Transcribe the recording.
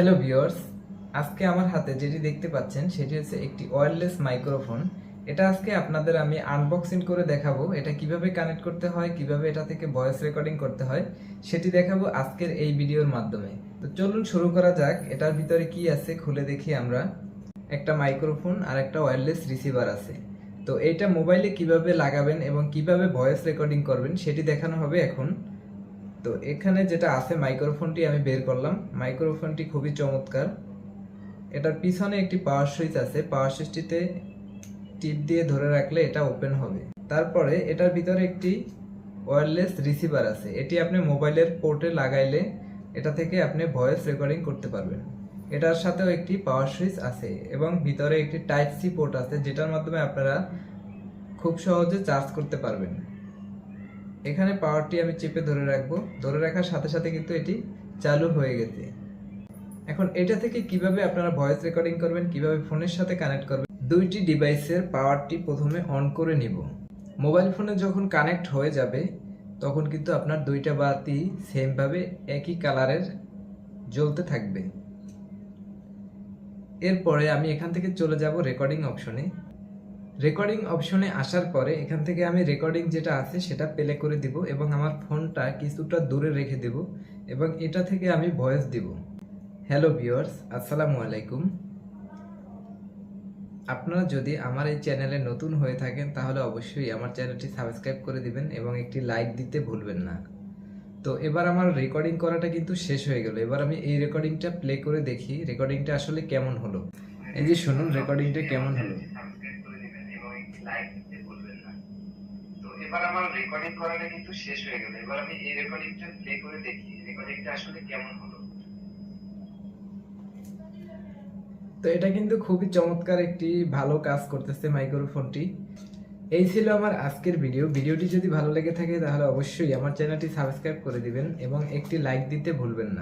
Hello viewers আজকে আমার হাতে যেটি দেখতে পাচ্ছেন, সেটি হচ্ছে একটি ওয়্যারলেস মাইক্রোফোন এটা আজকে আপনাদের আমি আনবক্সিং করে দেখাবো, এটা কীভাবে কানেক্ট করতে হয়, কীভাবে এটা থেকে ভয়েস রেকর্ডিং করতে হয়, সেটি দেখাবো আজকের এই ভিডিওর মাধ্যমে। তো চলুন শুরু করা যাক, এটার ভিতরে কি আছে খুলে দেখি আমরা। একটা মাইক্রোফোন আর একটা ওয়্যারলেস রিসিভার আছে। তো এইটা মোবাইলে কীভাবে লাগাবেন এবং কীভাবে ভয়েস রেকর্ডিং করবেন, সেটি দেখানো হবে এখন। তো এখানে যেটা আছে মাইক্রোফোনটি আমি বের করলাম। মাইক্রোফোনটি খুবই চমৎকার। এটার পিছনে একটি পাওয়ার সুইচ আছে। পাওয়ার সুইচটিতে টিপ দিয়ে ধরে রাখলে এটা ওপেন হবে। তারপরে এটার ভিতরে একটি ওয়্যারলেস রিসিভার আছে। এটি আপনি মোবাইলের পোর্টে লাগাইলে এটা থেকে আপনি ভয়েস রেকর্ডিং করতে পারবেন। এটার সাথেও একটি পাওয়ার সুইচ আছে এবং ভিতরে একটি টাইপ সি পোর্ট আছে, যেটার মাধ্যমে আপনারা খুব সহজে চার্জ করতে পারবেন। এখানে পাওয়ারটি আমি চেপে ধরে রাখব। ধরে রাখার সাথে সাথে কিন্তু এটি চালু হয়ে গেছে। এখন এটা থেকে কীভাবে আপনারা ভয়েস রেকর্ডিং করবেন, কীভাবে ফোনের সাথে কানেক্ট করবেন, দুইটি ডিভাইসের পাওয়ারটি প্রথমে অন করে নিব। মোবাইল ফোনে যখন কানেক্ট হয়ে যাবে, তখন কিন্তু আপনার দুইটা বাতি সেমভাবে একই কালারের জ্বলতে থাকবে। এরপরে আমি এখান থেকে চলে যাব রেকর্ডিং অপশনে রেকর্ডিং অপশনে আসার পরে এখান থেকে আমি রেকর্ডিং যেটা আছে সেটা প্লে করে দিব এবং আমার ফোনটা কিছুটা দূরে রেখে দেব এবং এটা থেকে আমি ভয়েস দিব। হ্যালো ভিউয়ার্স আসসালামু আলাইকুম। আপনারা যদি আমার এই চ্যানেলে নতুন হয়ে থাকেন, তাহলে অবশ্যই আমার চ্যানেলটি সাবস্ক্রাইব করে দিবেন এবং একটি লাইক দিতে ভুলবেন না। তো এবার আমার রেকর্ডিং করাটা কিন্তু শেষ হয়ে গেল। এবার আমি এই রেকর্ডিংটা প্লে করে দেখি রেকর্ডিংটা আসলে কেমন হলো? এই যে শুনুন রেকর্ডিংটা কেমন হলো সাবস্ক্রাইব করে দিবেন এবং একটি লাইক দিতে ভুলবেন না তো এবার আমার রেকর্ডিং করাটা কিন্তু শেষ হয়ে গেল। এবার আমি এই রেকর্ডিংটা প্লে করে দেখি রেকর্ডিংটা আসলে কেমন হলো। তো এটা কিন্তু খুবই চমৎকার একটি ভালো কাজ করতেছে মাইক্রোফোনটি এই ছিল আমার আজকের ভিডিও ভিডিওটি যদি ভালো লেগে থাকে তাহলে অবশ্যই আমার চ্যানেলটি সাবস্ক্রাইব করে দিবেন এবং একটি লাইক দিতে ভুলবেন না।